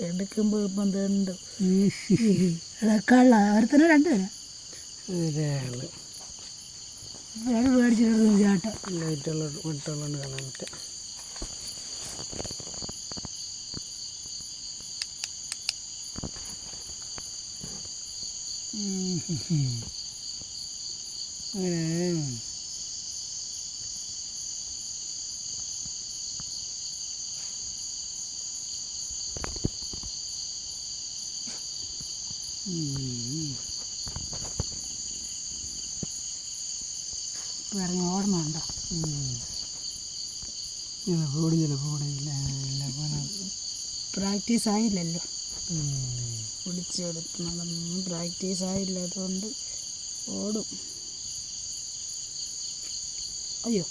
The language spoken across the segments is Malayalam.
എടുക്കുമ്പോൾ ഇപ്പം എന്തുണ്ട്? ഉം. കള്ള ഒരുത്തന്നെ രണ്ട് പേരാ ഒരാൾ ഒരാൾ ലൈറ്റുള്ള കാണാൻ അങ്ങനെ. ഉം. ഓർമ്മ ഉണ്ടോ? ചിലപ്പോൾ ഓടി ചിലപ്പോൾ പ്രാക്ടീസ് ആയില്ലല്ലോ. പിടിച്ചെടുക്കുന്നതൊന്നും പ്രാക്ടീസ് ആയില്ലാത്തതുകൊണ്ട് ഓടും. അയ്യോ.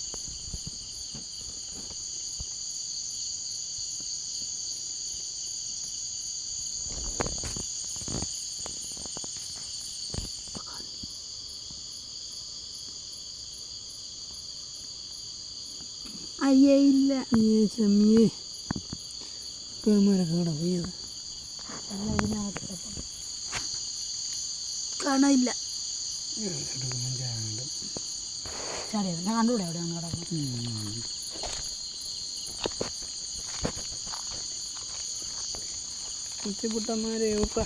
അയ്യേ ഇല്ല. ചെമ്മിയെ പേമാരൊക്കെ കൂടെ പോയത്. ഞാൻ കണ്ടുകൂടെ എവിടെയാണ് കിടക്കുന്നത് കുത്തിപ്പുട്ടന്മാരെ ഊക്ക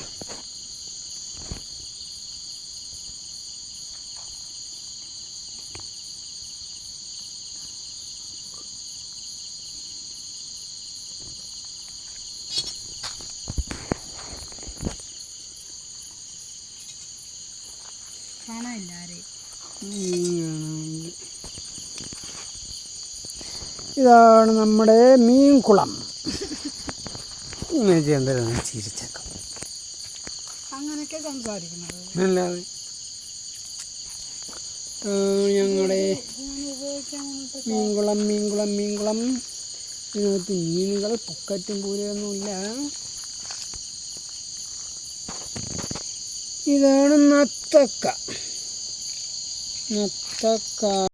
കാണാനില്ല ആരെയും ഇതാണ് നമ്മുടെ മീൻകുളം. ഇങ്ങനെ ചെയ്യേണ്ടതാണ് ചിരിച്ചേക്കാം. അങ്ങനെയൊക്കെ സംസാരിക്കുന്നത്. അല്ലാതെ. ഞങ്ങളുടെ മീൻകുളം മീൻകുളം മീൻകുളം. ഇതിനകത്ത് മീനുകൾ പൊക്കറ്റും いろいろなったか。なったか。